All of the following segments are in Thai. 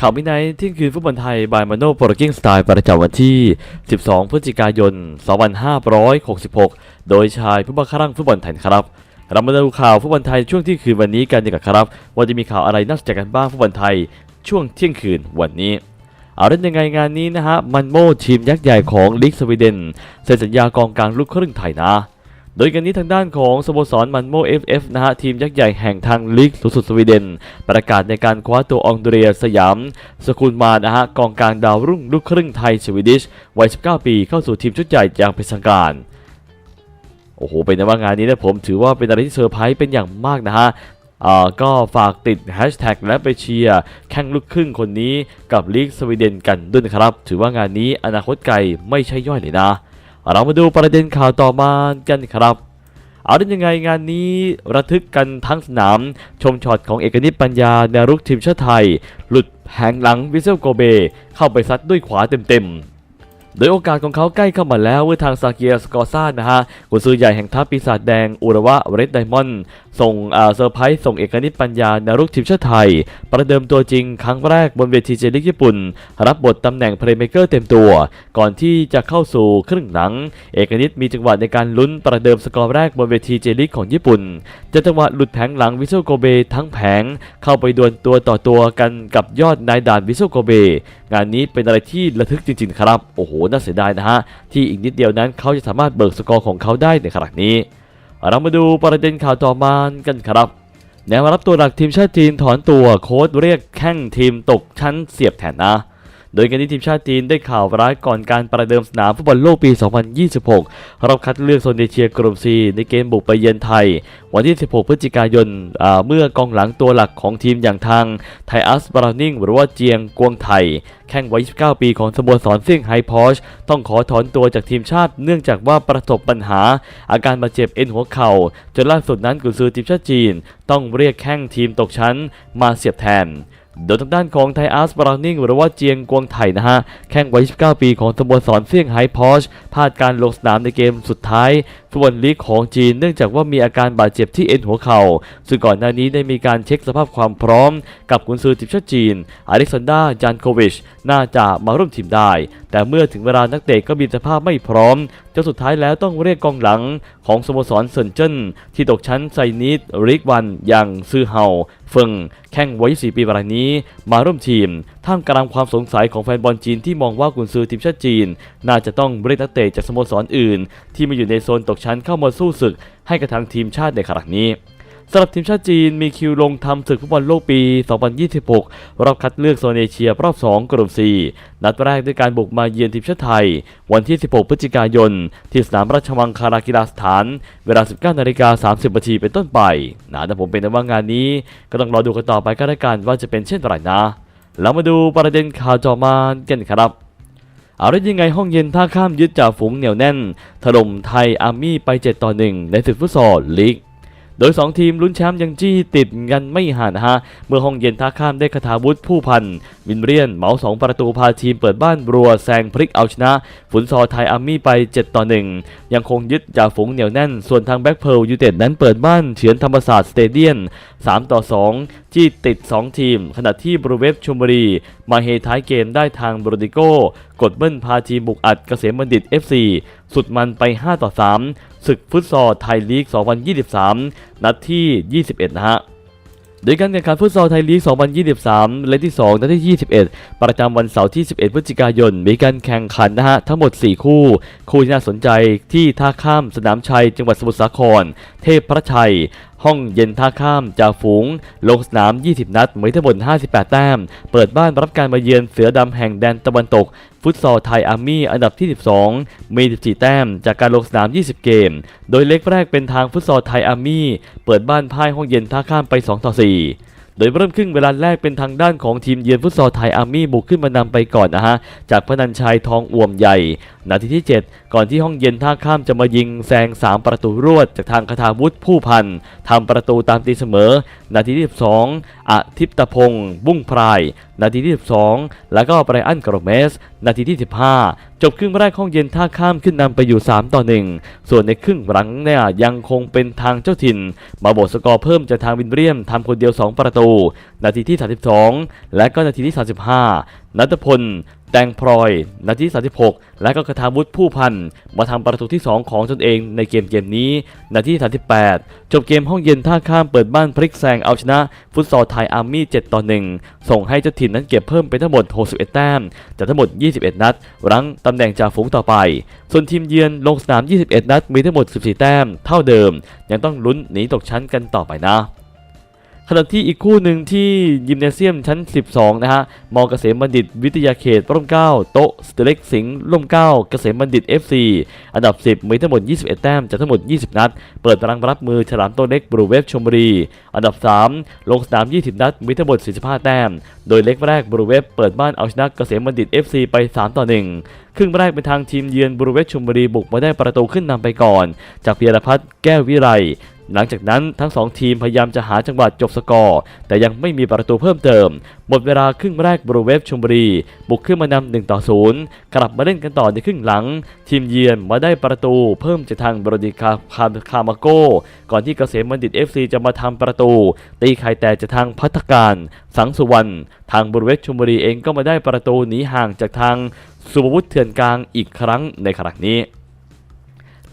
ข่าววินัยเที่ยงคืนฟุตบอลไทยบายมาโนโปรกิ้งสไตล์ประจำวันที่ 12 พฤศจิกายน 2566 โดยชายผู้บังคับฟุตบอลไทยครับ เรามาดูข่าวฟุตบอลไทยช่วงที่คืนวันนี้กันดีกว่าครับ ว่าจะมีข่าวอะไรน่าสนใจกันบ้างฟุตบอลไทยช่วงเที่ยงคืนวันนี้ เอาเล่นยังไงงานนี้นะฮะ มันโมทีมยักษ์ใหญ่ของลีกสวีเดนเซ็นสัญญากองกลางลูกครึ่งไทยนะ โดยกันนี้ทางด้านของสโมสรมันโม FF นะฮะทีมยักษ์ใหญ่แห่งทางลีกสูงสุดสวีเดน ประกาศในการคว้าตัวองเดรียสยาม สกุลมานะฮะกองกลางดาวรุ่งลูกครึ่งไทยสวีดิชวัย 19 ปีเข้าสู่ทีมชุดใหญ่อย่างเป็นทางการโอ้โห เป็นว่างานนี้นะผมถือว่าเป็นอะไรที่เซอร์ไพรส์เป็นอย่างมากนะฮะอ่าก็ฝากติดแฮชแท็กและไปเชียร์แข่งลูกครึ่งคนนี้กับลีกสวีเดนกันด้วยนะครับ ถือว่างานนี้อนาคตไกลไม่ใช่ย่อยเลยนะ เรามาดูประเด็นข่าวต่อมากันครับ เอาได้ยังไงงานนี้ระทึกกันทั้งสนาม ชมช็อตของเอกนิตปัญญาแนวรุกทีมชาติไทย หลุดแผงหลังวิเซลโกเบ เข้าไปซัดด้วยขวาเต็มๆโดยโอกาสของเขาใกล้เข้ามาแล้วเมื่อทางซาเกียสกอร์ซ่านะฮะกุนซือใหญ่แห่งทัพปีศาจแดงอุระวะเรดไดมอนด์ ส่งเซอร์ไพรส์ส่งเอกนิตปัญญานารุกทีมชาติไทย ประเดิมตัวจริงครั้งแรกบนเวทีเจลิกญี่ปุ่น รับบทตำแหน่งเพลย์เมเกอร์เต็มตัว ก่อนที่จะเข้าสู่ครึ่งหลัง เอกนิตมีจังหวะในการลุ้นประเดิมสกอร์แรกบนเวทีเจลิกของญี่ปุ่นจะจังหวะหลุดแผงหลังวิโซโกเบทั้งแผง เข้าไปดวลตัวต่อตัวกันกับยอดนายด่านวิโซโกเบงานนี้เป็นอะไรที่ระทึกจริงๆครับโอ้โหน่าเสียดายนะฮะที่อีกนิดเดียวนั้นเขาจะสามารถเบิกสกอร์ของเขาได้ในขณะนี้ เรามาดูประเด็นข่าวต่อมากันครับแนวรับตัวหลักทีมชาติจีนถอนตัวโค้ชเรียกแข้งทีมตกชั้นเสียบแทนนะ โดยกันที่ทีมชาติจีนได้ข่าวร้ายก่อนการประเดิมสนามฟุตบอลโลกปี 2026 รอบคัดเลือกโซนเอเชียกลุ่ม C ในเกมบุกไปเยือนไทย วันที่ 16 พฤศจิกายน เมื่อกองหลังตัวหลักของทีมอย่างทางไทอัสบราวนิงหรือว่าเจียงกวงไทยแข่งวัย 29 ปีของสโมสรเซี่ยงไฮ้พอชต้องขอถอนตัวจากทีมชาติ เนื่องจากว่าประสบปัญหา อาการบาดเจ็บเอ็นหัวเข่า จนล่าสุดนั้นกุนซือทีมชาติจีน ต้องเรียกแข้งทีมตกชั้นมาเสียบแทน โดยทางด้านของไทอาร์สบราวนิงหรือว่าเจียงกวงไถนะฮะ แข่งวัย19ปีของสโมสรเซี่ยงไฮ้พอชพลาดการลงสนามในเกมสุดท้ายฟุตบอลลีกของจีนเนื่องจากว่ามีอาการบาดเจ็บที่เอ็นหัวเข่า ซึ่งก่อนหน้านี้ได้มีการเช็คสภาพความพร้อม กับกุนซือทีมชาติจีน อเล็กซานดราจานโควิช น่าจะมาร่วมทีมได้ แต่เมื่อถึงเวลานักเตะก็มีสภาพไม่พร้อม จนสุดท้ายแล้วต้องเรียกกองหลังของสโมสรเซินเจิ้นที่ตกชั้นไซนิดริกวันอย่างซือเฮาเฟิงแข่งวัย4ปีรายนี้ มาร่วมทีม ท่ามกลางความสงสัยของแฟนบอลจีนที่มองว่ากุนซือทีมชาติจีน น่าจะต้องเรียกนักเตะจากสโมสรอื่น ที่มาอยู่ในโซนตกชั้นเข้ามาสู้ศึกให้กับทางทีมชาติในครั้งนี้ สำหรับทีมชาติจีนมีคิวลงทำศึกฟุตบอลโลกปี 2026 รอบคัดเลือกโซนเอเชียรอบ 2 กลุ่ม 4 นัดแรกด้วยการบุกมาเยือนทีมชาติไทย วันที่ 16 พฤศจิกายน ที่สนามราชมังคลากีฬาสถาน เวลา 19นาฬิกา30นาทีเป็นต้นไปนะแต่ผมเป็นว่างานนี้ ก็ต้องรอดูกันต่อไปก็แล้วกันว่าจะเป็นเช่นไรนะ แล้วมาดูประเด็นข่าวจอมากันครับเอาได้ยังไงห้องเย็นท่าข้ามยึดจ่าฝูงเหนียวแน่น ถล่มไทยอาร์มี่ไป 7 ต่อ 1 ในศึกฟุตซอลลีก โดย 2 ทีมลุ้นแชมป์ยังจี้ติดกันไม่ห่างนะฮะเมื่อห้องเย็นท่าข้ามได้คาถาวุฒิผู้พันวินเรียนเหมา2ประตูพาทีมเปิดบ้านรัวแซงพลิกเอาชนะฟุนซอไทยอาร์มี่ไป 7 ต่อ 1 ยังคงยึดจ่าฝูงเหนียวแน่น ส่วนทางแบ็คเพิร์ลยูเต็ดนั้นเปิดบ้านเฉือนธรรมศาสตร์สเตเดียน3ต่อ 2 จี้ติด 2 ทีม ขณะที่บรูเวฟชมบุรี มาเฮท้ายเกมได้ทางบรูดิโก้ กดเบิ้ลพาทีมบุกอัดเกษมบัณฑิต FC สุดมันไป 5 ต่อ 3 ศึกฟุตซอลไทยลีก 2023 นัดที่ 21 นะฮะโดยการแข่งขันฟุตซอลไทยลีก 2023 เละที่ 2 นัดที่ 21 ประจำวันเสาร์ที่ 11 พฤศจิกายน มีการแข่งขันนะฮะ ทั้งหมด 4 คู่ คู่ที่น่าสนใจที่ท่าข้ามสนามชัย จังหวัดสมุทรสาคร เทพพระชัย ห้องเย็นท่าข้ามจ่าฝูง ลงสนาม 20 นัดมีทั้งหมด58 แต้ม เปิดบ้านรับการมาเยือนเสือดำแห่งแดนตะวันตก ฟุตซอลไทยอาร์มี่อันดับที่ 12 มี 14 แต้ม จากการลงสนาม 20 เกม โดยเล็กแรกเป็นทางฟุตซอลไทยอาร์มี่ เปิดบ้านพ่ายห้องเย็นท่าข้ามไป 2 ต่อ 4 โดยเริ่มครึ่งเวลาแรกเป็นทางด้านของทีมเยือนฟุตซอลไทยอาร์มี่บุกขึ้นมานำไปก่อนนะฮะ จากพนันชัยทองอ่วมใหญ่ นาทีที่ 7 ก่อนที่ห้องเย็นท่าข้ามจะมายิงแซง 3 ประตูรวด จากทางคาถาวุฒิผู้พันทำประตูตามตีเสมอ นาทีที่ 12อาทิตย์ตะพงศ์บุ้งพราย นาทีที่ 12 แล้วก็ไบรอันกรเมส นาทีที่ 15 จบครึ่งแรกห้องเย็นท่าข้ามขึ้นนำไปอยู่ 3 ต่อ 1 ส่วนในครึ่งหลังเนี่ยยังคงเป็นทางเจ้าถิ่น มาบทสกอร์เพิ่มจากทางวินเรียมทำคนเดียว 2 ประตู นาทีที่ 32 และก็นาทีที่ 35 นัทพล แตงพลอย นาที 36 และก็คทาวุฒิผู้พัน มาทำประตูที่ 2 ของตนเองในเกมเกมนี้ นาที 38 จบเกมห้องเย็นท่าข้ามเปิดบ้านพลิกแซงเอาชนะ ฟุตซอลไทยอาร์มี่ 7 ต่อ 1 ส่งให้เจ้าถิ่นนั้นเก็บเพิ่มเป็นทั้งหมด 61 แต้ม จากทั้งหมด 21 นัด รั้งตำแหน่งจ่าฝูงต่อไป ส่วนทีมเยือนลงสนาม 21 นัด มีทั้งหมด 14 แต้ม เท่าเดิม ยังต้องลุ้นหนีตกชั้นกันต่อไปนะ ขณะที่อีกคู่หนึ่งที่ยิมเนเซียมชั้น 12 นะฮะมอเกษมบัณฑิตวิทยาเขตร่มเก้าโต๊ะสเตเล็กสิงห์ร่มเก้าเกษมบัณฑิต FC อันดับ 10 มีทั้งหมด 21 แต้มจากทั้งหมด 20 นัด เปิดรังรับมือฉลามโตเล็กบรูเวฟชมบุรี อันดับ 3 ลงสนาม 20 นัด มีทั้งหมด 45 แต้ม โดยเล็กแรกบรูเวฟเปิดบ้านเอาชนะเกษมบัณฑิต FC ไป 3 ต่อ 1 ครึ่งแรกเป็นทางทีมเยือนบรูเวฟชมบุรีบุกมาได้ประตูขึ้นนำไปก่อน จากเพียรพัฒน์แก้ววิไล หลังจากนั้นทั้ง 2 ทีมพยายามจะหาจังหวะจบสกอร์ แต่ยังไม่มีประตูเพิ่มเติม หมดเวลาครึ่งแรกบรูเวฟชมบุรี บุกขึ้นมานำ1ต่อ0กลับมาเล่นกันต่อในครึ่งหลัง ทีมเยือนมาได้ประตูเพิ่มจากทางบรดิคาคาคามาโกก่อนที่เกษมบัณฑิต FC จะมาทำประตู ตีไข่แต่จากทางพัฒการ สังสุวรรณทางบรูเวฟชมบุรีเองก็มาได้ประตูหนีห่างจากทางสุภวุฒิเถื่อนกลางอีกครั้งในครั้งนี้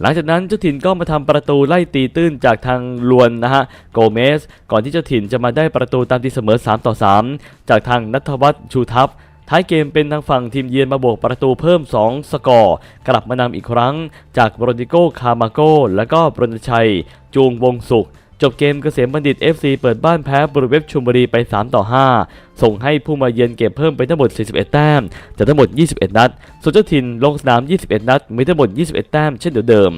หลังจากนั้นเจ้าถิ่นก็มาทำประตูไล่ตีตื้นจากทางลวนนะฮะโกเมส ก่อนที่เจ้าถิ่นจะมาได้ประตูตามตีเสมอ 3 ต่อ 3 จากทางนัทวัฒน์ชูทัพท้ายเกมเป็นทางฝั่งทีมเยือนมาบวกประตูเพิ่ม 2 สกอร์ กลับมานำอีกครั้ง จากโรดิโกคามาโกและก็บรณชัย จูงวงสุข จบเกมเกษมบัณฑิต FC เปิดบ้านแพ้บริเวฟชุมบุรีไป 3 ต่อ 5 ส่งให้ผู้มาเยือนเก็บเพิ่มไปทั้งหมด 41 แต้ม จากทั้งหมด 21 นัด ส่วนเจ้าถิ่นลงสนาม 21 นัด มีทั้งหมด 21 แต้มเช่นเดิม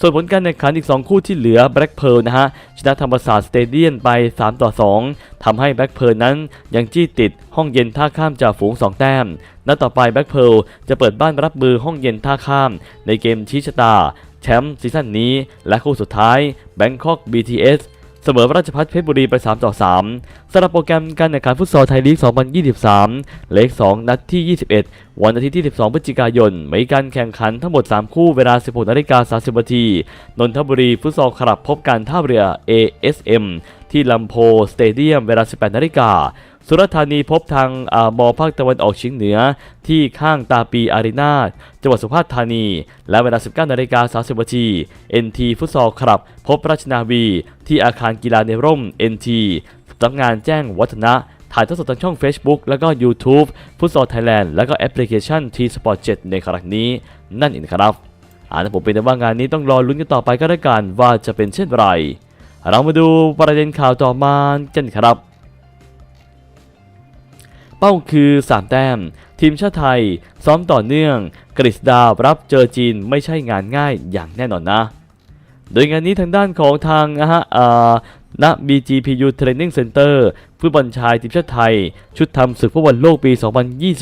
ส่วนผลการแข่งขันอีก 2 คู่ที่เหลือแบล็กเพิร์ลนะฮะ ชนะธรรมศาสตร์สเตเดียนไป 3 ต่อ 2ทำให้แบล็กเพิร์ลนั้นยังจี้ติดห้องเย็นท่าข้ามจากฝูง 2 แต้มนัดต่อไปแบล็กเพิร์ลจะเปิดบ้านรับมือห้องเย็นท่าข้าม ในเกมชี้ชะตา แชมป์ซีซั่นนี้และคู่สุดท้ายแบงคอก BTS เสมอราชพัฒเพชรบุรีไป 3 ต่อ 3สำหรับโปรแกรมการแข่งขันฟุตซอลไทยลีก 2023 เลข 2 นัดที่ 21 วันอาทิตย์ที่ 12 พฤศจิกายน มีการแข่งขันทั้งหมด 3 คู่เวลา 16นาฬิกา30นาที นนทบุรีฟุตซอลคลับพบการท่าเรือ ASM ที่ลำโพสเตเดียมเวลา 18นาฬิกา สุราษฎร์ธานีพบทางอมอภาคตะวันออกเฉียงเหนือ ที่ข้างตาปีอารีนาจังหวัดสุราษฎร์ธานี และเวลา 19นาฬิกา30นาที NT ฟุตซอลคลับ พบราชนาวี ที่อาคารกีฬาในร่ม NT สำนักงานแจ้งวัฒนะถ่ายทอดสดทางช่อง Facebook แล้วก็ YouTube ฟุตซอลไทยแลนด์แล้วก็แอปพลิเคชัน T Sport 7 ในครั้งนี้ นั่นเองครับอ่านะผมเป็นว่างานนี้ต้องรอลุ้นกันต่อไปก็แล้วกันว่าจะเป็นเช่นไร เรามาดูประเด็นข่าวต่อมากันครับ เป้าคือ 3 แต้ม ทีมชาติไทย ซ้อมต่อเนื่อง กฤษดารับเจอจีนไม่ใช่งานง่ายอย่างแน่นอนนะ โดยงานนี้ทางด้านของทางนะฮะณ BGPU Training Center ฟุตบอลชายทีมชาติไทย ชุดทำศึกฟุตบอลโลกปี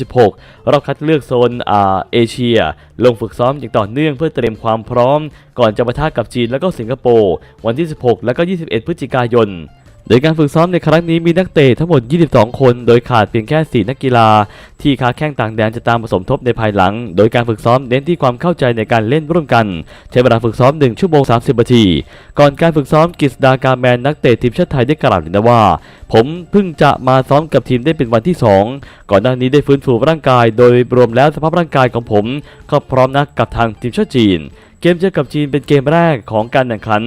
2026 รอบคัดเลือกโซนอาเอเชีย ลงฝึกซ้อมอย่างต่อเนื่องเพื่อเตรียมความพร้อม ก่อนจะปะทะกับจีนและก็สิงคโปร์ วันที่ 16 และก็ 21 พฤศจิกายน โดยการฝึกซ้อมในครั้งนี้มีนักเตะทั้งหมด 22 คน โดยขาดเพียงแค่ 4 นักกีฬา ที่ค้าแข้งต่างแดนจะตามผสมทบในภายหลัง โดยการฝึกซ้อมเน้นที่ความเข้าใจในการเล่นร่วมกัน ใช้เวลาฝึกซ้อม 1 ชั่วโมง 30 นาที ก่อนการฝึกซ้อมกฤษดาการแมนนักเตะทีมชาติไทยได้กล่าวเลยนะว่า ผมเพิ่งจะมาซ้อมกับทีมได้เป็นวันที่ 2 ก่อนหน้านี้ได้ฟื้นฟูร่างกาย โดยรวมแล้วสภาพร่างกายของผม ก็พร้อมนักกับทางทีมชาติจีน เกมเจอกับจีนเป็นเกมแรกของการแข่งขัน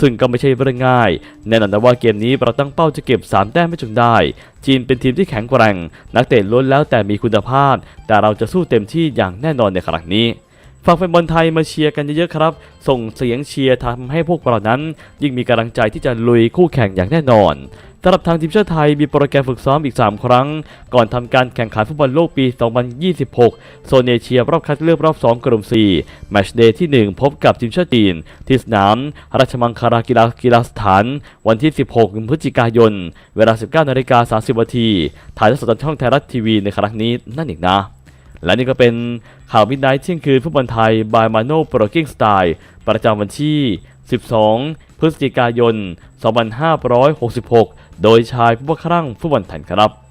ซึ่งก็ไม่ใช่เรื่องง่าย แน่นอนนะว่าเกมนี้เราตั้งเป้าจะเก็บ 3 แต้มให้จงได้ จีนเป็นทีมที่แข็งแกร่ง นักเตะล้วนแล้วแต่มีคุณภาพ แต่เราจะสู้เต็มที่อย่างแน่นอนในครั้งนี้ฝากแฟนบอลไทยมาเชียร์กันเยอะๆครับ ส่งเสียงเชียร์ทำให้พวกเรานั้น ยิ่งมีกำลังใจที่จะลุยคู่แข่งอย่างแน่นอน สำหรับทางทีมชาติไทยมีโปรแกรมฝึกซ้อมอีก 3 ครั้ง ก่อนทำการแข่งขันฟุตบอลโลกปี 2026 โซนเอเชียรอบคัดเลือกรอบ 2 กลุ่ม 4 แมชเดย์ที่ 1 พบกับทีมชาติจีน ที่สนาม ราชมังคลากีฬากีฬาสถาน วันที่ 16 พฤศจิกายน เวลา 19นาฬิกา30นาทีถ่ายทอดสดทางช่องไทยรัฐทีวีในครั้งนี้นั่นเองนะ และนี่ก็เป็นข่าวมิดไนท์เที่ยงคืนฟุตบอลไทยบายมาโน่โปรกิ้งสไตล์ประจำวันที่ 12 พฤศจิกายน 2566 โดยชายผู้ว่าครั่งฟุตบอลไทยครับ